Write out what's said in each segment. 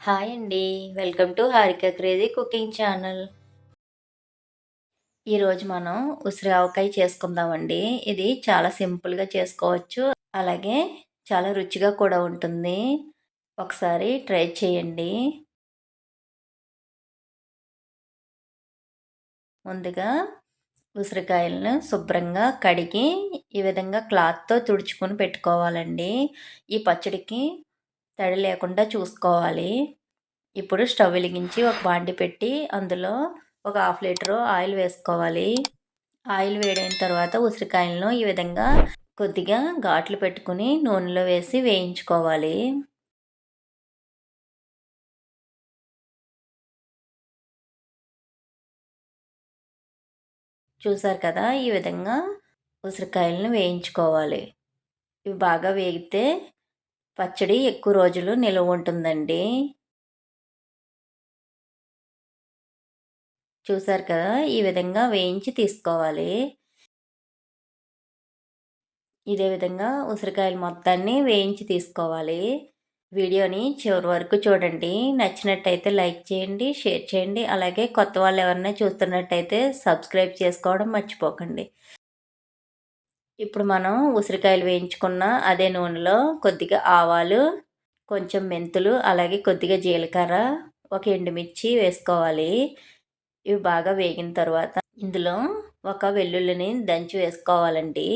Hi అండి. Welcome to Harika crazy cooking channel. ఈరోజు మనం ఉసిరి ఆవకాయ చేసుకుందామండి. ఇది చాలా సింపుల్గా చేసుకోవచ్చు. అలాగే చాలా రుచిగా కూడా ఉంటుంది. ఒకసారి ట్రై చేయండి. ముందుగా ఉసిరికాయలను శుభ్రంగా కడిగి ఈ విధంగా క్లాత్తో తుడుచుకొని పెట్టుకోవాలండి. ఈ పచ్చడికి తడి లేకుండా చూసుకోవాలి. ఇప్పుడు స్టవ్ వెలిగించి ఒక బాండి పెట్టి అందులో ఒక హాఫ్ లీటరు ఆయిల్ వేసుకోవాలి. ఆయిల్ వేడైన తర్వాత ఉసిరికాయలను ఈ విధంగా కొద్దిగా ఘాట్లు పెట్టుకుని నూనెలో వేసి వేయించుకోవాలి. చూసారు కదా ఈ విధంగా ఉసిరికాయలను వేయించుకోవాలి. ఇవి బాగా వేగితే పచ్చడి ఎక్కువ రోజులు నిలువ ఉంటుందండి. చూసారు కదా ఈ విధంగా వేయించి తీసుకోవాలి. ఇదే విధంగా ఉసిరికాయలు మొత్తాన్ని వేయించి తీసుకోవాలి. వీడియోని చివరి వరకు చూడండి. నచ్చినట్టయితే లైక్ చేయండి షేర్ చేయండి. అలాగే కొత్త వాళ్ళు ఎవరైనా చూస్తున్నట్టయితే సబ్స్క్రైబ్ చేసుకోవడం మర్చిపోకండి. ఇప్పుడు మనం ఉసిరికాయలు వేయించుకున్న అదే నూనెలో కొద్దిగా ఆవాలు కొంచెం మెంతులు అలాగే కొద్దిగా జీలకర్ర ఒక ఎండుమిర్చి వేసుకోవాలి. ఇవి బాగా వేగిన తర్వాత ఇందులో ఒక వెల్లుల్లిని దంచి వేసుకోవాలండి.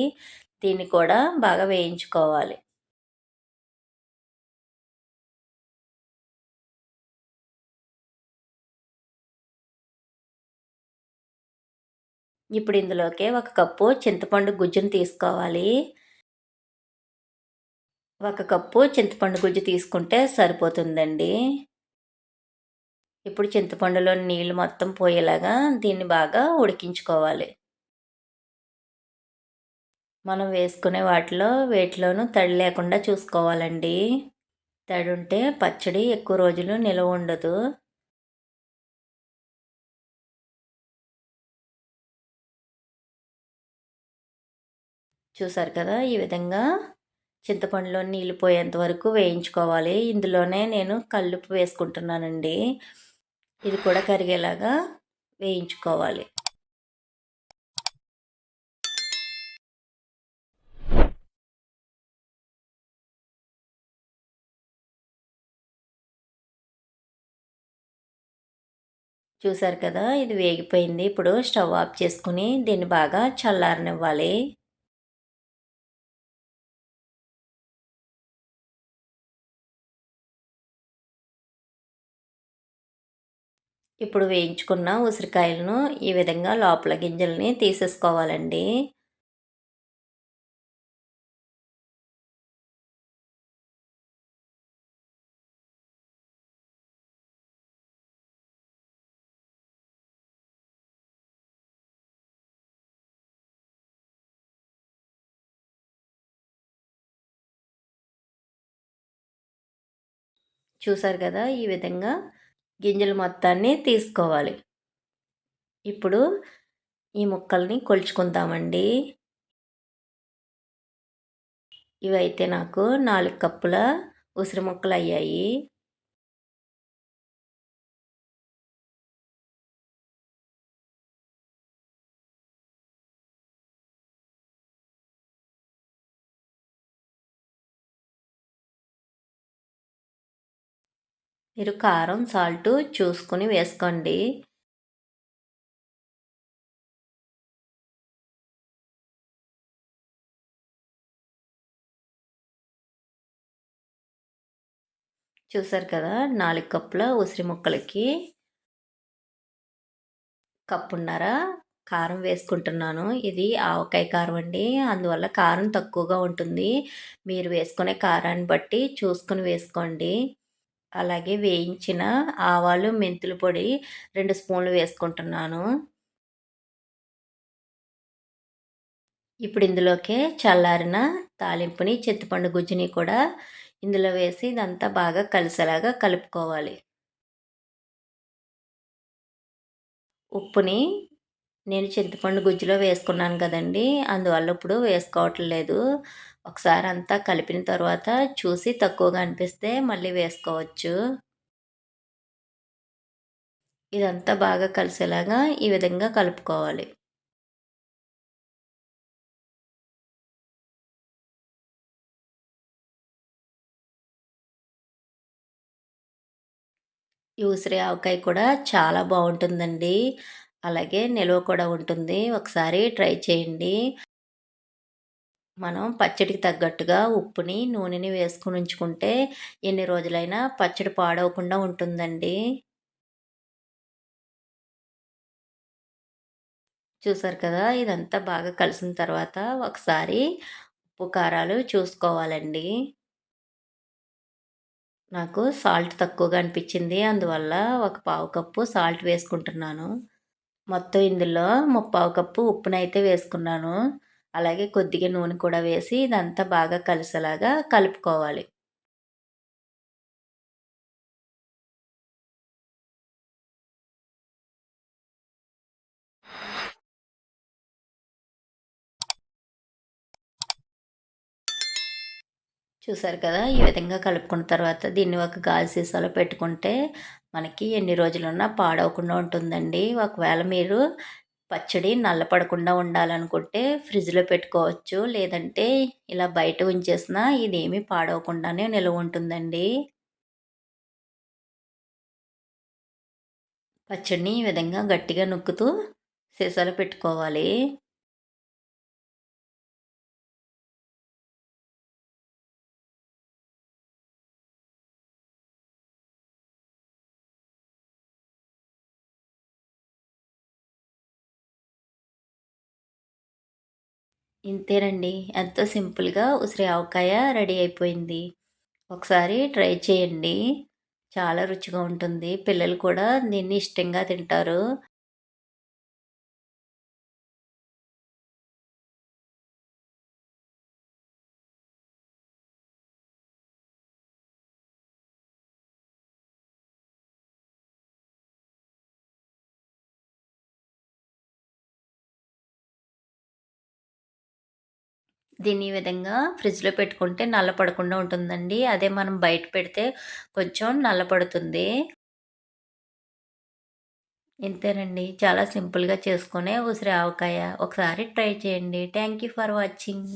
దీన్ని కూడా బాగా వేయించుకోవాలి. ఇప్పుడు ఇందులోకి ఒక కప్పు చింతపండు గుజ్జును తీసుకోవాలి. ఒక కప్పు చింతపండు గుజ్జు తీసుకుంటే సరిపోతుందండి. ఇప్పుడు చింతపండులో నీళ్ళు మొత్తం పోయేలాగా దీన్ని బాగా ఉడికించుకోవాలి. మనం వేసుకునే వాటిలో వేటిలోనూ తడి లేకుండా చూసుకోవాలండి. తడి ఉంటే పచ్చడి ఎక్కువ రోజులు నిలవ ఉండదు. చూసారు కదా ఈ విధంగా చింతపండులో నీళ్ళు పోయేంత వరకు వేయించుకోవాలి. ఇందులోనే నేను కల్లుపు వేసుకుంటున్నానండి. ఇది కూడా కరిగేలాగా వేయించుకోవాలి. చూసారు కదా ఇది వేగిపోయింది. ఇప్పుడు స్టవ్ ఆఫ్ చేసుకుని దీన్ని బాగా చల్లారనివ్వాలి. ఇప్పుడు వేయించుకున్న ఉసిరికాయలను ఈ విధంగా లోపల గింజల్ని తీసేసుకోవాలండి. చూసారు కదా ఈ విధంగా గింజలు మొత్తాన్ని తీసుకోవాలి. ఇప్పుడు ఈ ముక్కల్ని కొలుచుకుందామండి. ఇవైతే నాకు నాలుగు కప్పుల ఉసిరి ముక్కలు అయ్యాయి మీరు కారం సాల్ట్ చూసుకుని వేసుకోండి. చూసారు కదా నాలుగు కప్పుల ఉసిరి ముక్కలకి కప్పున్నర కారం వేసుకుంటున్నాను. ఇది ఆవకాయ కారం అండి. అందువల్ల కారం తక్కువగా ఉంటుంది. మీరు వేసుకునే కారాన్ని బట్టి చూసుకుని వేసుకోండి. అలాగే వేయించిన ఆవాలు మెంతుల పొడి రెండు స్పూన్లు వేసుకుంటున్నాను. ఇప్పుడు ఇందులోకే చల్లారిన తాలింపుని చింతపండు గుజ్జుని కూడా ఇందులో వేసి ఇదంతా బాగా కలిసేలాగా కలుపుకోవాలి. ఉప్పుని నేను చింతపండు గుజ్జులో వేసుకున్నాను కదండి అందువల్ల ఇప్పుడు వేసుకోవట్లేదు. ఒకసారి అంతా కలిపిన తర్వాత చూసి తక్కువగా అనిపిస్తే మళ్ళీ వేసుకోవచ్చు. ఇదంతా బాగా కలిసేలాగా ఈ విధంగా కలుపుకోవాలి. ఈ ఉసిరి ఆవకాయ కూడా చాలా బాగుంటుందండి. అలాగే నిల్వ కూడా ఉంటుంది. ఒకసారి ట్రై చేయండి. మనం పచ్చడికి తగ్గట్టుగా ఉప్పుని నూనెని వేసుకుని ఉంచుకుంటే ఎన్ని రోజులైనా పచ్చడి పాడవకుండా ఉంటుందండి. చూసారు కదా ఇదంతా బాగా కలిసిన తర్వాత ఒకసారి ఉప్పు కారాలు చూసుకోవాలండి. నాకు సాల్ట్ తక్కువగా అనిపించింది. అందువల్ల ఒక పావు కప్పు సాల్ట్ వేసుకుంటున్నాను. మొత్తం ఇందులో ముప్పావు కప్పు ఉప్పునైతే వేసుకున్నాను. అలాగే కొద్దిగా నూనె కూడా వేసి ఇదంతా బాగా కలిసేలాగా కలుపుకోవాలి. చూసారు కదా ఈ విధంగా కలుపుకున్న తర్వాత దీన్ని ఒక గాజు సీసాలో పెట్టుకుంటే మనకి ఎన్ని రోజులున్నా పాడవకుండా ఉంటుందండి. ఒకవేళ మీరు పచ్చడి నల్లపడకుండా ఉండాలనుకుంటే ఫ్రిడ్జ్లో పెట్టుకోవచ్చు. లేదంటే ఇలా బయట ఉంచేసిన ఇదేమీ పాడవకుండానే నిల్వ ఉంటుందండి. పచ్చడిని ఈ విధంగా గట్టిగా నొక్కుతూ సీసాలో పెట్టుకోవాలి. ఇంతేనండి. ఎంతో సింపుల్గా ఉసిరి ఆవకాయ రెడీ అయిపోయింది. ఒకసారి ట్రై చేయండి. చాలా రుచిగా ఉంటుంది. పిల్లలు కూడా దీన్ని ఇష్టంగా తింటారు. దీన్ని ఈ విధంగా ఫ్రిడ్జ్లో పెట్టుకుంటే నల్లపడకుండా ఉంటుందండి. అదే మనం బయట పెడితే కొంచెం నల్లపడుతుంది ఇంతేనండి. చాలా సింపుల్గా చేసుకునే ఉసిరి ఆవకాయ. ఒకసారి ట్రై చేయండి. Thank you for watching.